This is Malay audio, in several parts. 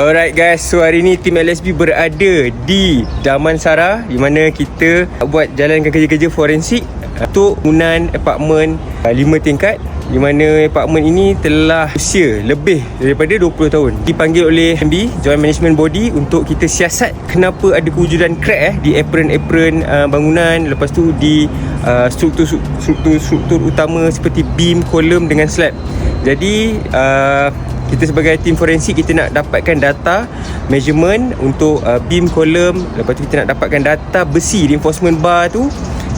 Alright guys, so hari ni tim LSB berada di Damansara di mana kita buat jalankan kerja-kerja forensik untuk bangunan apartmen 5 tingkat di mana apartmen ini telah usia lebih daripada 20 tahun. Dipanggil oleh MB, Joint Management Body untuk kita siasat kenapa ada kewujudan crack eh di apron-apron uh, bangunan lepas tu di uh, struktur-struktur utama seperti beam, kolom dengan slab. Jadi uh, kita sebagai tim forensik kita nak dapatkan data measurement untuk uh, beam kolom lepas tu kita nak dapatkan data besi reinforcement bar tu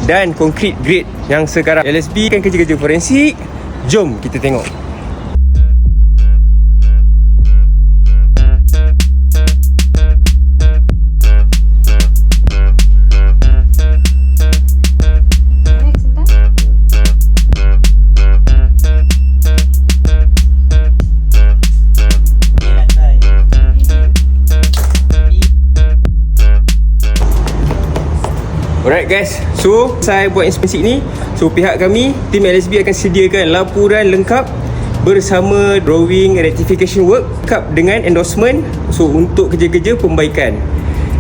dan concrete grade yang sekarang. LSB kan kerja-kerja forensik. Jom kita tengok Alright guys, so saya buat inspeksi ni. So pihak kami, tim LSB akan sediakan laporan lengkap Bersama drawing rectification work Lengkap dengan endorsement. So untuk kerja-kerja pembaikan.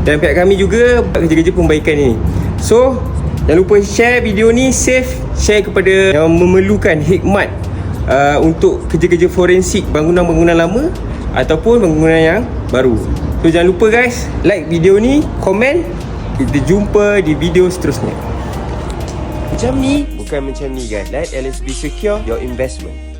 Dan pihak kami juga buat kerja-kerja pembaikan ni So Jangan lupa share video ni Save Share kepada yang memerlukan hikmat uh, Untuk kerja-kerja forensik bangunan-bangunan lama Ataupun bangunan yang baru. So jangan lupa guys Like video ni Komen kita jumpa di video seterusnya. Macam ni, bukan macam ni guys. Let LSB secure your investment.